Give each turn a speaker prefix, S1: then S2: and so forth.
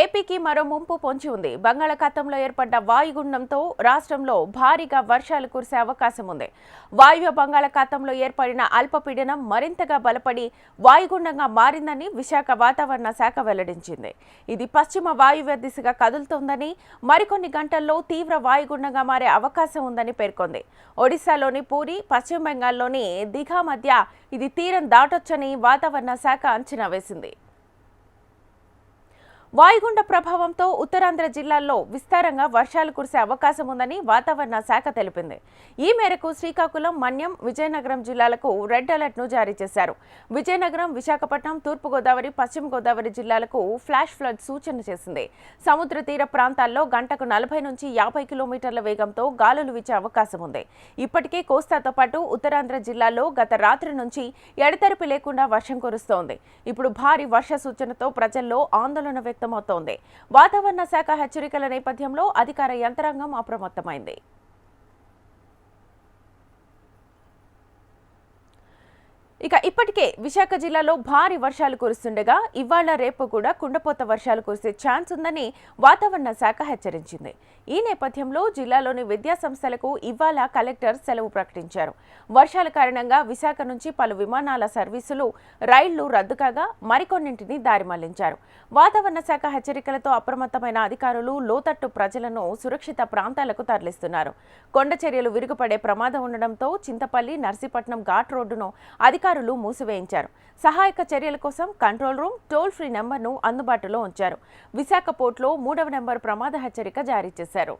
S1: ఏపీకి మరో ముంపు పొంచి ఉంది. బంగాళాఖాతంలో ఏర్పడ్డ వాయుగుండంతో రాష్ట్రంలో భారీగా వర్షాలు కురిసే అవకాశం ఉంది. వాయువ్య బంగాళాఖాతంలో ఏర్పడిన అల్పపీడనం మరింతగా బలపడి వాయుగుండంగా మారిందని విశాఖ వాతావరణ శాఖ వెల్లడించింది. ఇది పశ్చిమ వాయువ్య దిశగా కదులుతోందని మరికొన్ని గంటల్లో తీవ్ర వాయుగుండంగా మారే అవకాశం ఉందని పేర్కొంది. ఒడిశాలోని పూరి పశ్చిమ బెంగాల్లోని దిఘా మధ్య ఇది తీరం దాటొచ్చని వాతావరణ శాఖ అంచనా వేసింది. వాయుగుండ ప్రభావంతో ఉత్తరాంధ్ర జిల్లాల్లో విస్తారంగా వర్షాలు కురిసే అవకాశం ఉందని వాతావరణ శాఖ తెలిపింది. ఈ మేరకు శ్రీకాకుళం మన్యం విజయనగరం జిల్లాలకు రెడ్ అలర్ట్ను జారీ చేశారు. విజయనగరం విశాఖపట్నం తూర్పుగోదావరి పశ్చిమ గోదావరి జిల్లాలకు ఫ్లాష్ ఫ్లడ్ సూచన చేసింది. సముద్ర తీర ప్రాంతాల్లో గంటకు నలభై నుంచి యాభై కిలోమీటర్ల వేగంతో గాలులు వీచే అవకాశం ఉంది. ఇప్పటికే కోస్తాతో పాటు ఉత్తరాంధ్ర జిల్లాల్లో గత రాత్రి నుంచి ఎడతెరిపి లేకుండా వర్షం కురుస్తోంది. ఇప్పుడు భారీ వర్ష సూచనతో ప్రజల్లో ఆందోళన వ్యక్తమవుతోంది. వాతావరణ శాఖ హెచ్చరికల నేపథ్యంలో అధికార యంత్రాంగం అప్రమత్తమైంది. ఇక ఇప్పటికే విశాఖ జిల్లాలో భారీ వర్షాలు కురుస్తుండగా ఇవాళ రేపు కూడా కుండపోత వర్షాలు కురిసే ఛాన్స్ ఉందని వాతావరణ శాఖ హెచ్చరించింది. ఈ నేపథ్యంలో జిల్లాలోని విద్యా సంస్థలకు ఇవాళ కలెక్టర్ సెలవు ప్రకటించారు. వర్షాల కారణంగా విశాఖ నుంచి పలు విమానాల సర్వీసులు రైళ్ళు రద్దు కాగా మరికొన్నింటిని దారి మళ్ళించారు. వాతావరణ శాఖ హెచ్చరికలతో అప్రమత్తమైన అధికారులు లోతట్టు ప్రజలను సురక్షిత ప్రాంతాలకు తరలిస్తున్నారు. కొండ చర్యలు విరుగుపడే ప్రమాదం ఉండడంతో చింతపల్లి నర్సీపట్నం ఘాట్ రోడ్డును అధికారులు మూసివేయించారు. సహాయక చర్యల కోసం కంట్రోల్ రూమ్ టోల్ ఫ్రీ నెంబర్ను అందుబాటులో ఉంచారు. విశాఖ పోర్టులో మూడవ నెంబర్ ప్రమాద హెచ్చరిక జారీ చేశారు.